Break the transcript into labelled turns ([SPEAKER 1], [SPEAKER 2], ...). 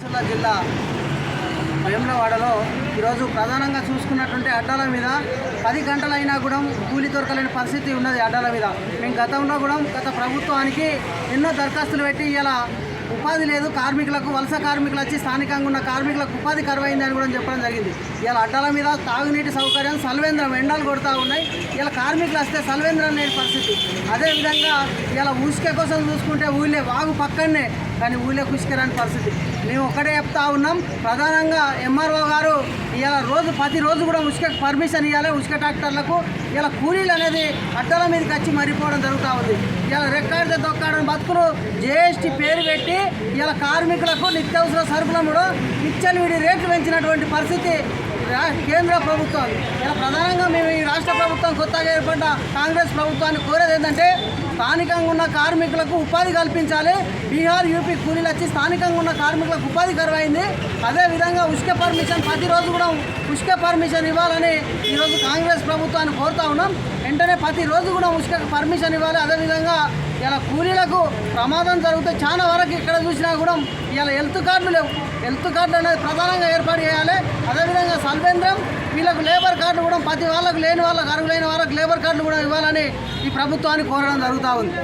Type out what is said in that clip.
[SPEAKER 1] జిల్లా వేములవాడలో ఈరోజు ప్రధానంగా చూసుకున్నటువంటి అడ్డాల మీద పది గంటలైనా కూడా కూలి దొరకలేని పరిస్థితి ఉన్నది అడ్డాల మీద. మేము గతంలో కూడా గత ప్రభుత్వానికి ఎన్నో దరఖాస్తులు పెట్టి ఇలా ఉపాధి లేదు కార్మికులకు వలస కార్మికులు వచ్చి స్థానికంగా ఉన్న కార్మికులకు ఉపాధి కరువైంది అని కూడా చెప్పడం జరిగింది. ఇలా అడ్డాల మీద తాగునీటి సౌకర్యం సల్వేంద్రం ఎండలు కొడతా ఉన్నాయి. ఇలా కార్మికులు వస్తే సల్వేంద్రం లేని పరిస్థితి. అదేవిధంగా ఇలా ఊసుకే కోసం చూసుకుంటే ఊళ్ళే వాగు పక్కనే కానీ ఊళ్ళో కృషికరాని పరిస్థితి. మేము ఒక్కడే చెప్తా ఉన్నాం ప్రధానంగా ఎంఆర్ఓ గారు ఇలా రోజు ప్రతి రోజు కూడా ఉసుక పర్మిషన్ ఇవ్వాలి ఉసుక ట్రాక్టర్లకు. ఇలా కూలీలు అనేది అడ్డల మీదకి వచ్చి మరిపోవడం జరుగుతూ ఉంది. ఇలా రెక్కాడితే దొక్కాడని బతుకులు జిఎస్టీ పేరు పెట్టి ఇలా కార్మికులకు నిత్యావసర సరుకులను కూడా వీడి రేట్లు పెంచినటువంటి పరిస్థితి కేంద్ర ప్రభుత్వం ఇలా ప్రధానంగా మేము ఈ రాష్ట్ర ప్రభుత్వం కొత్తగా ఏర్పడ్డ కాంగ్రెస్ ప్రభుత్వాన్ని కోరేది ఏంటంటే స్థానికంగా ఉన్న కార్మికులకు ఉపాధి కల్పించాలి. బీహార్ యూపీ కూలీలు వచ్చి స్థానికంగా ఉన్న కార్మికులకు ఉపాధి కరువైంది. అదేవిధంగా ఉష్క పర్మిషన్ ప్రతిరోజు కూడా ఉష్క పర్మిషన్ ఇవ్వాలని ఈరోజు కాంగ్రెస్ ప్రభుత్వాన్ని కోరుతా ఉన్నాం. వెంటనే ప్రతిరోజు కూడా ఉష్క పర్మిషన్ ఇవ్వాలి. అదేవిధంగా ఇలా కూలీలకు ప్రమాదం జరిగితే చాలా వరకు ఇక్కడ చూసినా కూడా ఇలా హెల్త్ కార్డులు లేవు. హెల్త్ కార్డులు అనేది ప్రధానంగా ఏర్పాటు చేయాలి. అదేవిధంగా సల్వేంద్రం వీళ్ళకు లేబర్ కార్డు కూడా ప్రతి వాళ్ళకు లేని వాళ్ళకు అర్హులైన వాళ్ళకు లేబర్ కార్డులు కూడా ఇవ్వాలని ఈ ప్రభుత్వాన్ని కోరడం జరుగుతూ ఉంది.